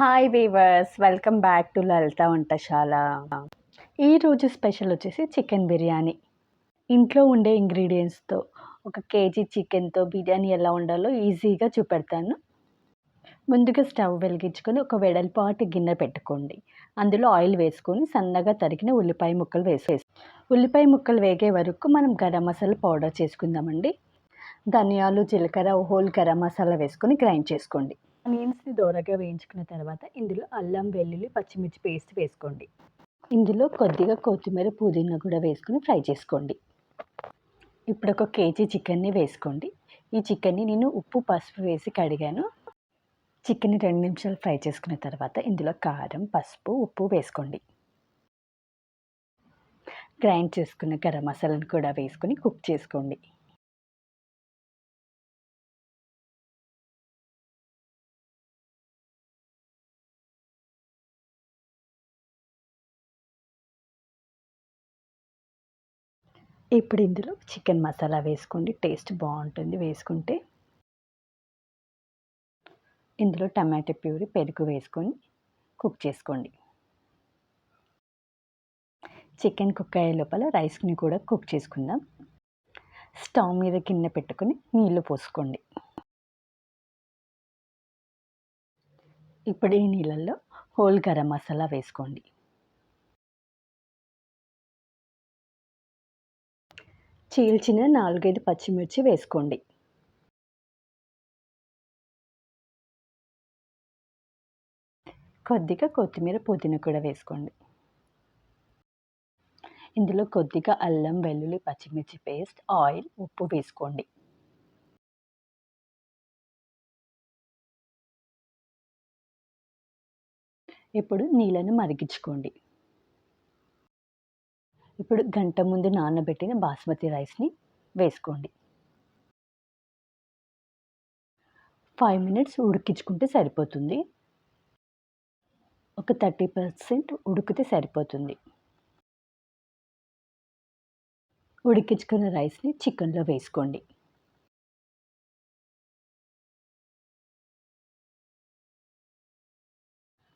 Hi viewers welcome back to Lalitha Vantasala. ఈరోజు special వచ్చేసి chicken biryani. ఇంట్లో ఉండే ఇంగ్రీడియంట్స్తో ఒక కేజీ చికెన్తో బిర్యానీ ఎలా ఉండాలో ఈజీగా చూపెడతాను. ముందుగా స్టవ్ వెలిగించుకొని ఒక వెడల్పాటి గిన్నె పెట్టుకోండి. అందులో ఆయిల్ వేసుకొని సన్నగా తరిగిన ఉల్లిపాయ ముక్కలు వేసేసి ఉల్లిపాయ ముక్కలు వేగే వరకు మనం గరం మసాలా పౌడర్ చేసుకుందామండి. ధనియాలు జీలకర్ర హోల్ గరం మసాలా వేసుకొని గ్రైండ్ చేసుకోండి. ఆనియన్స్ని దోరగా వేయించుకున్న తర్వాత ఇందులో అల్లం వెల్లుల్లి పచ్చిమిర్చి పేస్ట్ వేసుకోండి. ఇందులో కొద్దిగా కొత్తిమీర పుదీనా కూడా వేసుకుని ఫ్రై చేసుకోండి. ఇప్పుడు ఒక కేజీ చికెన్ని వేసుకోండి. ఈ చికెన్ని నేను ఉప్పు పసుపు వేసి కడిగాను. చికెన్ని రెండు నిమిషాలు ఫ్రై చేసుకున్న తర్వాత ఇందులో కారం పసుపు ఉప్పు వేసుకోండి. గ్రైండ్ చేసుకున్న గరం మసాలాను కూడా వేసుకొని కుక్ చేసుకోండి. ఇప్పుడు ఇందులో చికెన్ మసాలా వేసుకోండి టేస్ట్ బాగుంటుంది. వేసుకుంటే ఇందులో టమాటో ప్యూరీ పెరుగు వేసుకొని కుక్ చేసుకోండి. చికెన్ కుక్ అయ్యే లోపల రైస్ని కూడా కుక్ చేసుకుందాం. స్టవ్ మీద కింద పెట్టుకొని నీళ్ళు పోసుకోండి. ఇప్పుడు ఈ నీళ్ళల్లో హోల్ గరం మసాలా వేసుకోండి. చీల్చిన నాలుగైదు పచ్చిమిర్చి వేసుకోండి. కొద్దిగా కొత్తిమీర పుదీనా కూడా వేసుకోండి. ఇందులో కొద్దిగా అల్లం వెల్లుల్లి పచ్చిమిర్చి పేస్ట్ ఆయిల్ ఉప్పు వేసుకోండి. ఇప్పుడు నీళ్ళను మరిగించుకోండి. ఇప్పుడు గంట ముందు నానబెట్టిన బాస్మతి రైస్ని వేసుకోండి. ఫైవ్ మినిట్స్ ఉడికించుకుంటే సరిపోతుంది. ఒక థర్టీ పర్సెంట్ ఉడికితే సరిపోతుంది. ఉడికించుకున్న రైస్ని చికెన్లో వేసుకోండి.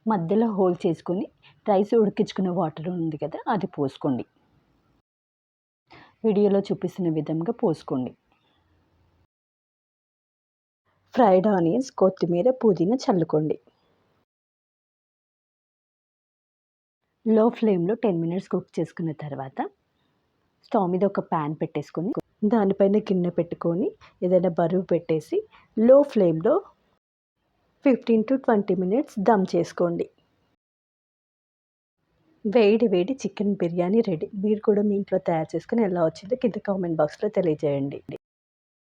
మధ్యలో హోల్ చేసుకొని రైస్ ఉడికించుకున్న వాటర్ ఉంది కదా అది పోసుకోండి. వీడియోలో చూపిస్తున్న విధంగా పోసుకోండి. ఫ్రైడ్ ఆనియన్స్ కొత్తిమీర పుదీనా చల్లుకోండి. లో ఫ్లేమ్లో టెన్ మినిట్స్ కుక్ చేసుకున్న తర్వాత స్టవ్ మీద ఒక ప్యాన్ పెట్టేసుకొని దానిపైన గిన్నె పెట్టుకొని ఏదైనా బరువు పెట్టేసి లో ఫ్లేమ్లో fifteen to twenty minutes dum చేసుకోండి. వేడి వేడి చికెన్ బిర్యానీ రెడీ. మీరు కూడా మీ ఇంట్లో తయారు చేసుకుని ఎలా వచ్చిందో కింద కామెంట్ బాక్స్లో తెలియజేయండి.